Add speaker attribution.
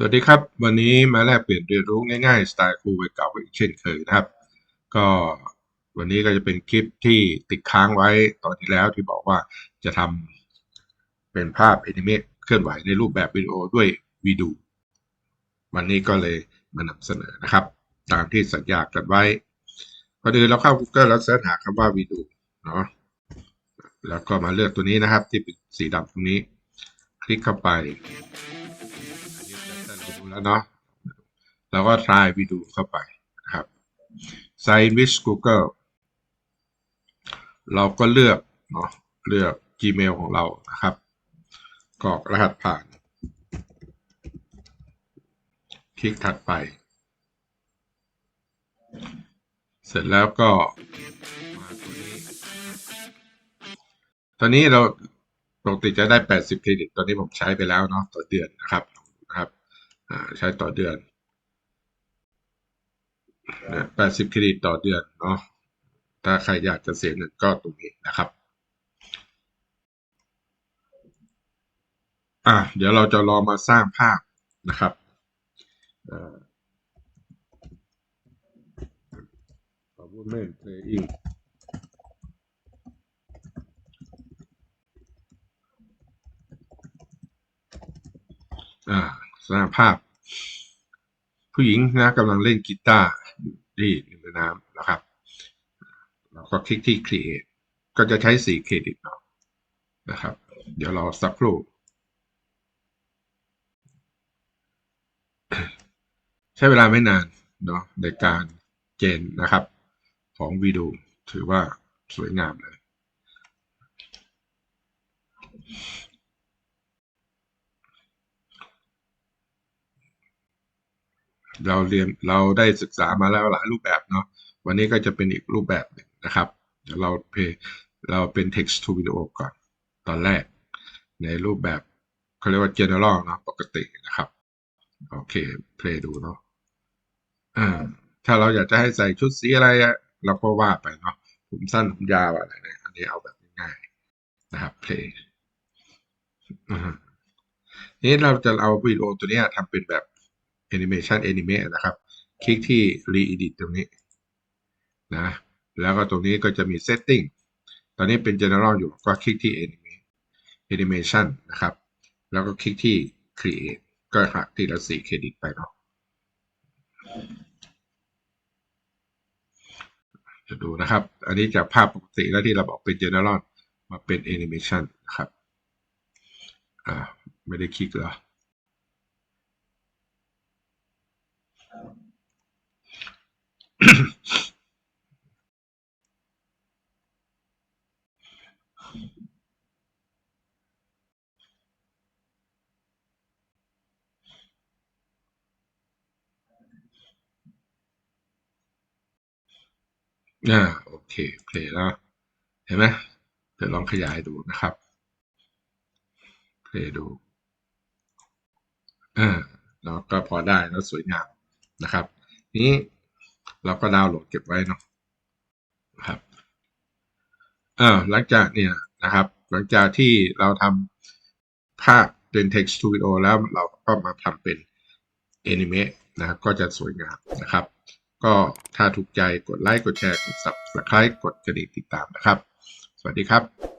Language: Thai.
Speaker 1: สวัสดีครับ วันนี้มาแลกเปลี่ยนเรียนรู้ง่ายๆ สไตล์ครูไปเก่าอีกเช่นเคยนะครับ ก็วันนี้ก็จะเป็นคลิปที่ติดค้างไว้ตอนที่แล้วที่บอกว่าจะทำเป็นภาพแอนิเมตเคลื่อนไหวในรูปแบบวิดีโอด้วยวีดูวันนี้ก็เลยมานำเสนอนะครับ ตามที่สัญญากันไว้พอดีเราเข้า Google แล้วเสิร์ชหาคำว่าวีดูเนาะแล้วก็มาเลือกตัวนี้นะครับ ที่เป็นสีดำตรงนี้ คลิกเข้าไป แล้วเนาะเราก็ try วิดูเข้าไปนะครับ sign with Google เราก็เลือกเนาะเลือก Gmail ของเรานะครับกรอกรหัสผ่าน คลิกถัดไป เสร็จแล้วก็มาตัวนี้ ตอนนี้เราปกติจะได้ 80 เครดิต ตอนนี้ผมใช้ไปแล้วเนาะต่อเดือนนะครับนะครับ ใช้ต่อเดือนนะ80 เครดิตต่อเดือนเนาะ ถ้าใครอยากจะเสียเงินก็ตรงนี้นะครับ อะเดี๋ยวเราจะลองมาสร้างภาพนะครับเอ่อ woman playing อ่า สร้างภาพ ผู้หญิงนะกำลังเล่นกีตาร์อยู่ที่ริมแม่น้ำนะครับเราก็คลิกที่ create ก็จะใช้สีเครดิตเนาะนะครับ เดี๋ยวเราสักครู่ใช้เวลาไม่นานเนาะในการเจนนะครับ ของวิดีโอถือว่าสวยงามเลย เราเรียนเราได้ศึกษามาแล้วหลายรูปแบบเนาะวันนี้ก็จะเป็นอีกรูปแบบหนึ่งนะครับเดี๋ยวเราเพเราเป็น text to video ก่อนตอนแรก ในรูปแบบเขาเรียกว่า general เนาะปกตินะครับโอเค play ดูเนาะอ่าถ้าเราอยากจะให้ใส่ชุดสีอะไรอะเราก็ว่าไปเนาะผมสั้นผมยาวอะไรเนี่ยอันนี้เอาแบบง่ายนะครับ play นี้เราจะเอาวิดีโอตัวเนี้ยทำเป็นแบบ Animation Anime นะครับ คลิกที่ Re-edit ตรงนี้นะแล้วก็ตรงนี้ก็จะมี Setting ตอนนี้เป็น General อยู่ก็คลิกที่ Anime Animation นะครับ แล้วก็คลิกที่ Create ก็หักทีละสี่เครดิตไปเนาะจะดูนะครับ อันนี้จากภาพปกติแล้วที่เราบอกเป็น General มาเป็น Animation นะครับ อ่า ไม่ได้คลิกเหรอ อ่าโอเคเพลย์แล้วเห็นไหมเดี๋ยวลองขยายดูนะครับเพลย์ดูอ่าแล้วก็พอได้แล้วสวยงามนะครับ นี้เราก็ดาวน์โหลดเก็บไว้เนาะนะครับอ่าหลังจากเนี่ยนะครับ หลังจากที่เราทำภาพเป็น text to video แล้วเราก็มาทำเป็น anime นะครับก็จะสวยงามนะครับ ก็ถ้าถูกใจกดไลค์กดแชร์กด subscribe กดกระดิ่งติดตามนะครับ สวัสดีครับ